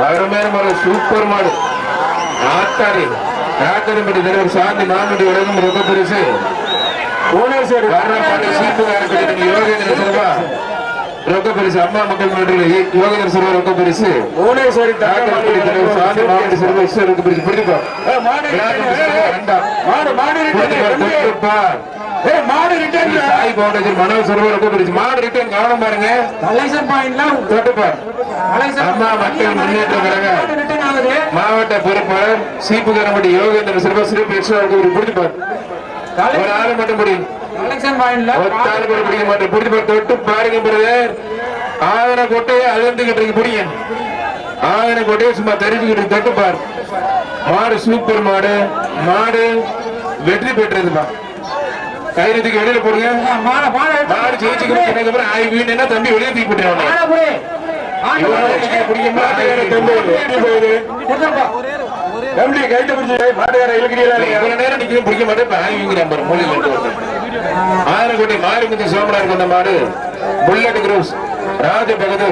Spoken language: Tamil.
அருமையான மாடு சூப்பர் மாடு ஆத்தாடி ஆத்தரம்படி தலைவர் சாந்தி மாமடி உலகம் ரொம்ப பெருசு புவனேஸ்வரி காரணப்பாடி சீப்புகாரப்படி யோகேந்திர சிறுவா ரொக்க பரிசு அம்மா மக்கள் மன்றில் யோகேந்திர சிறுவா ரொக்க பரிசு புவனேஸ்வரி ஆத்தரம்படி தலைவர் சாந்தி மாமடி சிறுவா இஷ்ட ரொக்க பரிசு பிடிப்பா மாடு மாடு மாடு மாடு சாய் பவுண்டேஜர் மனோஜ் மாடு ரிட்டர்ன் கவனம் பாருங்க. கலைசன் பாயிண்ட்ல தொட்டுப்பா கலைசன் அம்மா மக்கள் முன்னேற்ற கழக மாவட்ட பொறுப்பாளர் சீப்புகரம்படி யோகேந்திர சிறுவா சிறப்பு எக்ஸ்ட்ரா ரொக்க பிடிப்பார் ஒரு ஆளு மட்டும் முடியும் கலெக்ஷன் பாயிண்ட்ல ஒத்தாள் கூட பிடிக்க மாட்டேன் பிடிச்சு பாரு, தொட்டு பாருங்க பிரதர். ஆதன கொட்டையை அழுந்துகிட்டு இருக்கு பிடிங்க ஆதன கொட்டையை சும்மா தெரிஞ்சுக்கிட்டு இருக்கு, தொட்டு பாரு. மாடு சூப்பர் மாடு. மாடு வெற்றி பெற்றதுப்பா கைரத்துக்கு வெளியில போடுங்க. மாடு மாடு மாடு ஜெயிச்சு கொடுத்ததுக்கு அப்புறம் ஆய் வீணுன்னா தம்பி வெளியே தூக்கி போட்டுருவாங்க. தம்பி கைட்டு பிடிச்சி மாட்டுக்கார இழுக்கிறீங்களா இவ்வளவு நேரம் நிக்கவே பிடிக்க மாட்டேன். இப்ப ஆய் வீங்க நம்பர் வருது. ஆயிரம் கோட்டை மாரிமுத்து சோமனார் கொண்ட மாடு. Bullet cruise. ராஜ பகதூர்